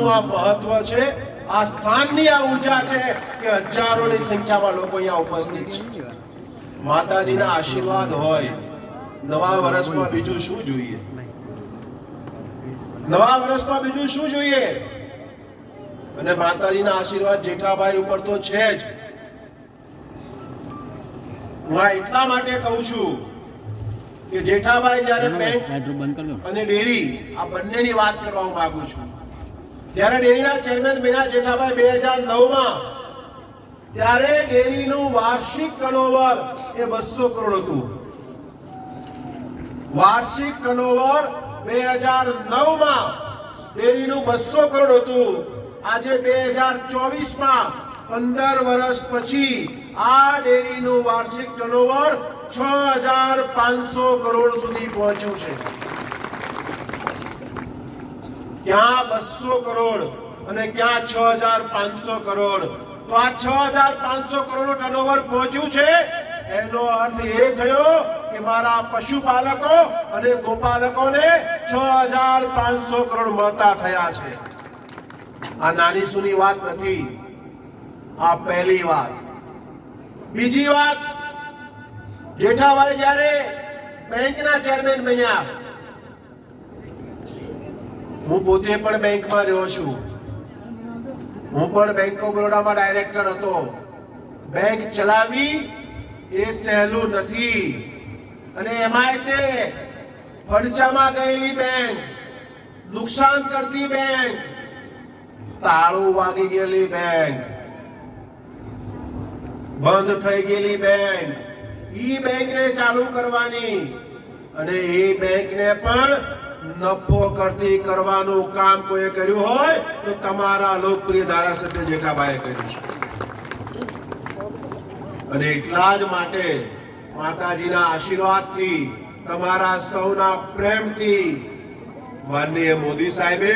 સ્થાનનું આ મહત્વ છે. આ સ્થાનની આ ઊર્જા છે કે હજારોની સંખ્યામાં લોકો અહીંયા ઉપસ્થિત છે. માતાજીના આશીર્વાદ હોય નવા વર્ષમાં બીજું શું જોઈએ? નવા વર્ષમાં બીજું શું જોઈએ? અને માતાજીના આશીર્વાદ જેઠાભાઈ ઉપર તો છે જ. હું આ એટલા માટે કહું છું કે જેઠાભાઈ જ્યારે બેંક અને ડેરી આ બંનેની વાત કરવા માંગુ છું. ત્યારે ડેરીના ચેરમેન મીના જેઠાભાઈ બે હજાર નવમાં ત્યારે ડેરીનું વાર્ષિક ટર્નઓવર એ બસો કરોડ હતું. વાર્ષિક ટર્નઓવર બે હજાર નવમાં ડેરીનું બસો કરોડ હતું. આજે બે હજાર ચોવીસમાં પંદર વર્ષ પછી આ ડેરીનું વાર્ષિક ટર્નઓવર છ હજાર પાંચસો કરોડ સુધી પહોંચ્યું છે. ક્યાં બસો કરોડ અને ક્યાં છ હજાર પાંચસો કરોડ? તો આ છ હજાર પાંચસો કરોડ ટર્નઓવર પહોંચ્યું છે? એનો અર્થ એ થયો કે મારા પશુપાલકો અને ગોપાલકોને છ હજાર પાંચસો કરોડ મળતા થયા છે. આ નાની સુની વાત નથી. આ પહેલી વાત. બીજી વાત. જેઠાભાઈ જ્યારે બેંકના ચેરમેન બન્યા હું પોતે પણ બેંકમાં રહ્યો છું. હું પણ બેંક ઓફ બરોડામાં ડાયરેક્ટર હતો. બેંક ચલાવી એ સહેલું નથી. અને એમાંય તે ફડચામાં ગયેલી બેંક, નુકસાન કરતી બેંક, તાળું વાગી ગયેલી બેંક, બંધ થઈ ગયેલી બેંક. ઈ બેંકને ચાલુ કરવાની. અને એ બેંકને પણ નફો કરતી કરવાનું કામ કોઈએ કર્યું હોય, તો તમારા લોકપ્રિય ધારાસભ્ય જેઠાભાઈએ કર્યું છે. અને એટલા જ માટે માતાજીના આશીર્વાદથી, તમારા સૌના પ્રેમથી માનનીય મોદી સાહેબે,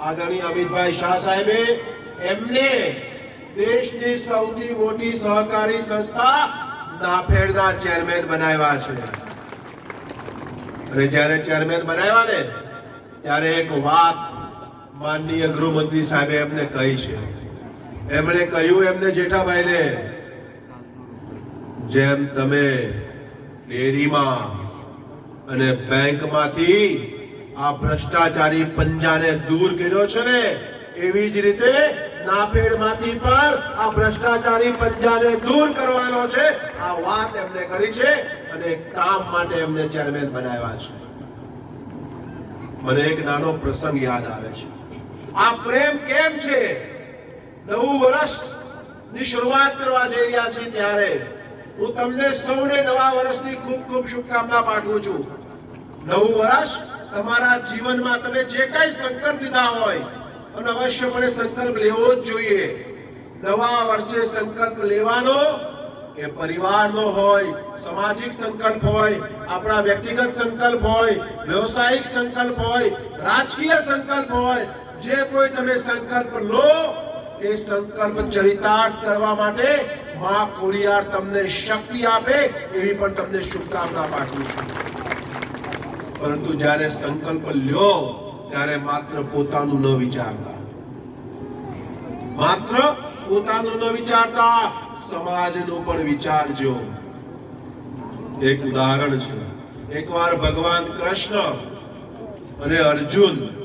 આદરણીય અમિતભાઈ શાહ સાહેબે, એમને દેશની સૌથી મોટી સહકારી સંસ્થા નાફેડના ચેરમેન બનાવ્યા છે. અને જ્યારે ચેરમેન બનાવ્યા ને, ત્યારે એક વાત માનનીય ગૃહમંત્રી સાહેબે એમને કહી છે. એમણે કહ્યું એમને, જેઠાભાઈને, જેમ તમે ડેરીમાં અને બેંકમાંથી આ ભ્રષ્ટાચારી પંજાને દૂર કર્યો છે ને એવી જ રીતે નાપેડમાંથી પણ આ ભ્રષ્ટાચારી પંજાને દૂર કરવાનો છે. આ વાત એમને કરી છે અને કામ માટે એમને ચેરમેન બનાવ્યા છે. મને એક નાનો પ્રસંગ યાદ આવે છે. આ પ્રેમ કેમ છે? નવું વર્ષની શરૂઆત કરવા જઈ રહ્યા છે ત્યારે હું તમને સૌને નવા વર્ષની ખૂબ ખૂબ શુભકામના પાઠવું છું. નવું વર્ષ તમારા જીવનમાં તમે જે કઈ સંકટ લીધા હોય અને અવશ્યપણે સંકલ્પ લેવો જ જોઈએ. નવા વર્ષે સંકલ્પ લેવાનો એ પરિવારનો હોય, સામાજિક સંકલ્પ હોય, આપણા વ્યક્તિગત સંકલ્પ હોય, વ્યવસાયિક સંકલ્પ હોય, રાજકીય સંકલ્પ હોય, જે કોઈ તમે સંકલ્પ લો, એ સંકલ્પ ચરિતાર્થ કરવા માટે માં કોરિયાર તમને શક્તિ આપે, એવી પણ તમને શુભકામના પાઠવું છું. પરંતુ જ્યારે સંકલ્પ લ્યો ત્યારે માત્ર પોતાનું ન વિચારતા. માત્ર પોતાનું ન વિચારતા, સમાજનો પણ વિચારજો. એક ઉદાહરણ છે. એકવાર ભગવાન કૃષ્ણ અને અર્જુન